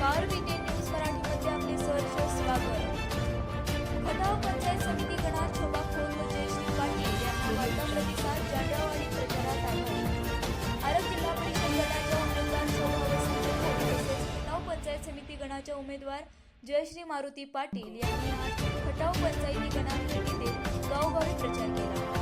बार विजय news मराठीमध्ये आपले सहर्ष स्वागत. खटाव पंचायत समिती गणात शोभा खोल व जयश्री पाटील यांना वाढता प्रतिसाद जाधव आणि प्रचारात आढळला आरग जिल्हा परिषद गटाच्या उमेदवार तसेच खटाव पंचायत समिती गणाच्या उमेदवार जयश्री मारुती पाटील यांनी आज खटाव पंचायती गणात भेटी देत गावोगावी प्रचार केला.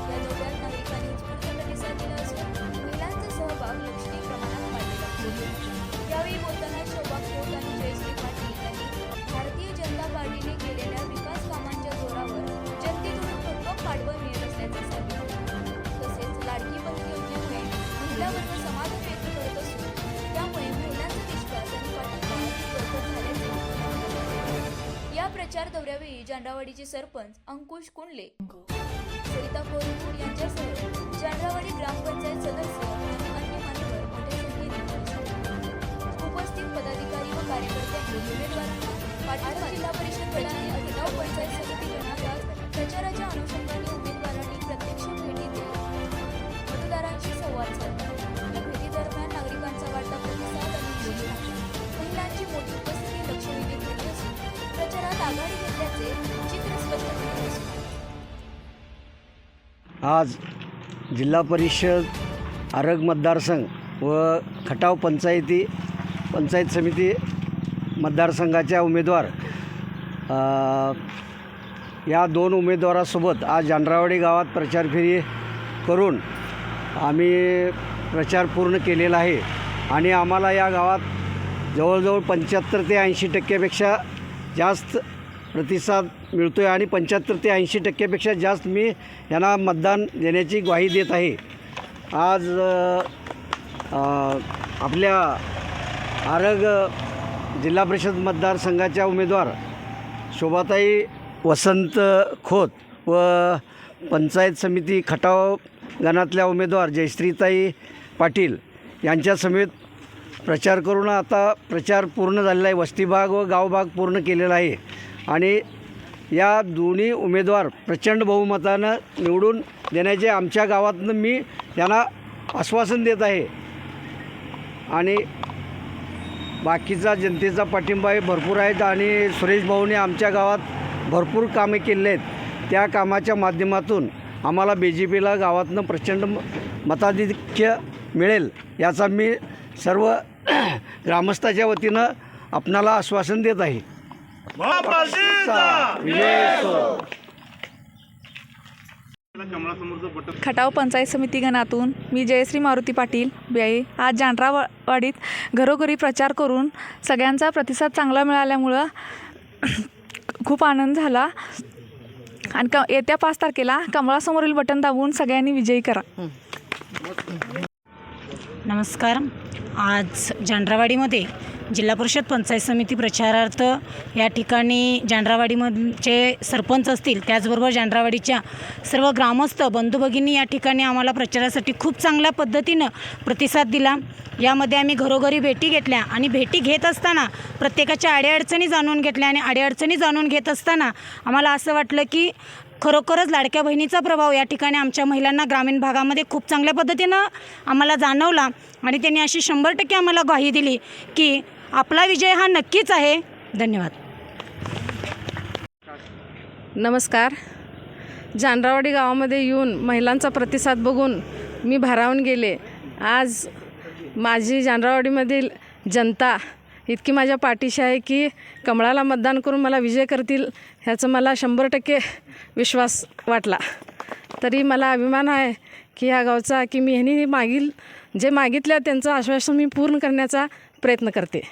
व्यक्त करत असून त्यामुळे महिलांचा विश्वास आणि पाठिंबा या प्रचार दौऱ्यावेळी जांडावाडीचे सरपंच अंकुश कुंडले सरिता कोरपूर यांच्यासह जांडावाडी ग्रामपंचायत सदस्य आणि अन्य मान्यवर मोठ्या संख्येने उपस्थित उपस्थित पदाधिकारी व कार्यकर्त्यांनी उमेदवारांना पाठिंबा जिल्हा परिषद आज जिल्हा परिषद आरग मतदारसंघ व खटाव पंचायती पंचायत समिती मतदारसंघाच्या उमेदवार या दोन उमेदवारासोबत आज जानरावाडी गावात प्रचार फेरी करून आम्ही प्रचार पूर्ण केलेला आहे. आणि आम्हाला या गावात जवळजवळ पंच्याहत्तर ते ऐंशी टक्क्यापेक्षा जास्त प्रतिसाद मिळतो आहे आणि पंच्याहत्तर ते ऐंशी टक्क्यापेक्षा जास्त मी यांना मतदान देण्याची ग्वाही देत आहे. आज आपल्या आरग जिल्हा परिषद मतदारसंघाच्या उमेदवार शोभाताई वसंत खोत व पंचायत समिती खटाव गणातल्या उमेदवार जयश्रीताई पाटील यांच्या समेत प्रचार करून आता प्रचार पूर्ण झालेला आहे. वस्ती भाग व गावभाग पूर्ण केलेला आहे. आणि या दोन्ही उमेदवार प्रचंड बहुमतानं निवडून देण्याचे आमच्या गावातनं मी त्यांना आश्वासन देत आहे. आणि बाकीचा जनतेचा पाठिंबा हे भरपूर आहेत आणि सुरेश भाऊने आमच्या गावात भरपूर कामे केले आहेत. त्या कामाच्या माध्यमातून आम्हाला बी जे पीला गावातनं प्रचंड मताधिक्य मिळेल याचा मी सर्व ग्रामस्थाच्या वतीनं आपणाला आश्वासन देत आहे. खटाव पंचायत समिती गणातून मी जयश्री मारुती पाटील बियाई. आज जांड्रावाडीत घरोघरी प्रचार करून सगळ्यांचा प्रतिसाद चांगला मिळाल्यामुळं खूप आनंद झाला. आणि क येत्या पाच तारखेला कमळासमोरील बटन दाबून सगळ्यांनी विजयी करा. नमस्कार. आज जांड्रावाडीमध्ये जिल्हा परिषद पंचायत समिती प्रचारार्थ या ठिकाणी जांड्रावाडीमधचे सरपंच असतील त्याचबरोबर जांड्रावाडीच्या सर्व ग्रामस्थ बंधू भगिनी या ठिकाणी आम्हाला प्रचारासाठी खूप चांगल्या पद्धतीनं प्रतिसाद दिला. यामध्ये आम्ही घरोघरी भेटी घेतल्या आणि भेटी घेत असताना प्रत्येकाच्या अडीअडचणी जाणून घेतल्या आणि अडीअडचणी जाणून घेत असताना आम्हाला असं वाटलं की खरोखरच लाडक्या बहिणीचा प्रभाव या ठिकाणी आमच्या महिलांना ग्रामीण भागामध्ये खूप चांगल्या पद्धतीनं आम्हाला जाणवला आणि त्यांनी अशी शंभर टक्के आम्हाला ग्वाही दिली की आपला विजय हा नक्कीच आहे. धन्यवाद. नमस्कार. जानरावाडी गावामध्ये येऊन महिलांचा प्रतिसाद बघून मी भारावून गेले. आज माझी जानरावाडीमधील जनता इतकी माझ्या पाठीशी आहे की कमळाला मतदान करून मला विजय करतील ह्याचं मला शंभर टक्के विश्वास वाटला. तरी मला अभिमान आहे की ह्या गावचा की मी ह्यांनी मागील जे मागितलं त्यांचं आश्वासन मी पूर्ण करण्याचा प्रयत्न करते.